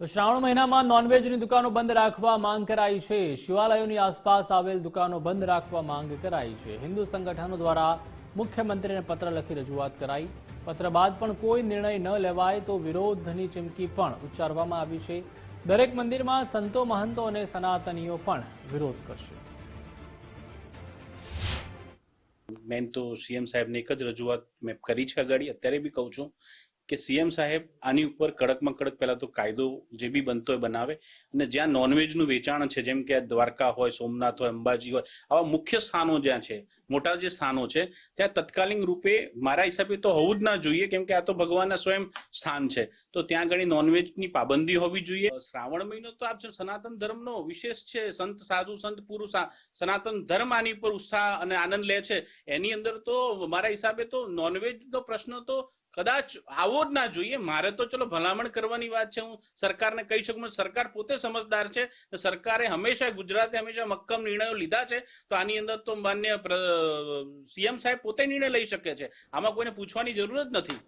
તો શ્રાવણ મહિનામાં નોનવેજની દુકાનો બંધ રાખવા માંગ કરાઈ છે. શિવાલયોની આસપાસ આવેલ દુકાનો બંધ રાખવા માંગ કરાઈ છે. હિન્દુ સંગઠનો દ્વારા મુખ્યમંત્રીને પત્ર લખી રજૂઆત કરાઈ. પત્ર બાદ પણ કોઈ નિર્ણય ન લેવાય તો વિરોધની ચીમકી પણ ઉચ્ચારવામાં આવી છે. દરેક મંદિરમાં સંતો, મહંતો અને સનાતનીઓ પણ વિરોધ કરશે. મેન તો સીએમ સાહેબને એક જ રજૂઆત મેં કરી છે અગાડી અત્યારે બી કહું છું. કે સીએમ સાહેબ આની ઉપર કડકમાં કડક પહેલા તો કાયદો જે બી બનતો હોય બનાવે અને જ્યાં નોનવેજનું વેચાણ છે, જેમ કે દ્વારકા હોય, સોમનાથ હોય, અંબાજી હોય, આવા મુખ્ય સ્થાનો જ્યાં છે, મોટા જે સ્થાનો છે, ત્યાં તત્કાલીન રૂપે મારા હિસાબે તો હોવું જ ના જોઈએ, કેમ કે આ તો ભગવાનના સ્વયં સ્થાન છે. તો ત્યાં ઘણી નોનવેજની પાબંદી હોવી જોઈએ. શ્રાવણ મહિનો તો આપ સનાતન ધર્મનો વિશેષ છે. સંત, સાધુ, સંત, પુરુષ સનાતન ધર્મ આની ઉપર ઉત્સાહ અને આનંદ લે છે. એની અંદર તો મારા હિસાબે તો નોનવેજનો પ્રશ્ન તો કદાચ આવો જ ના જોઈએ. મારે તો ચલો ભલામણ કરવાની વાત છે. હું સરકારને કહી શકું સરકાર પોતે સમજદાર છે. સરકારે હંમેશા ગુજરાતે હંમેશા મક્કમ નિર્ણયો લીધા છે. તો આની અંદર તો માન્ય સીએમ સાહેબ પોતે નિર્ણય લઈ શકે છે. આમાં કોઈને પૂછવાની જરૂર જ નથી.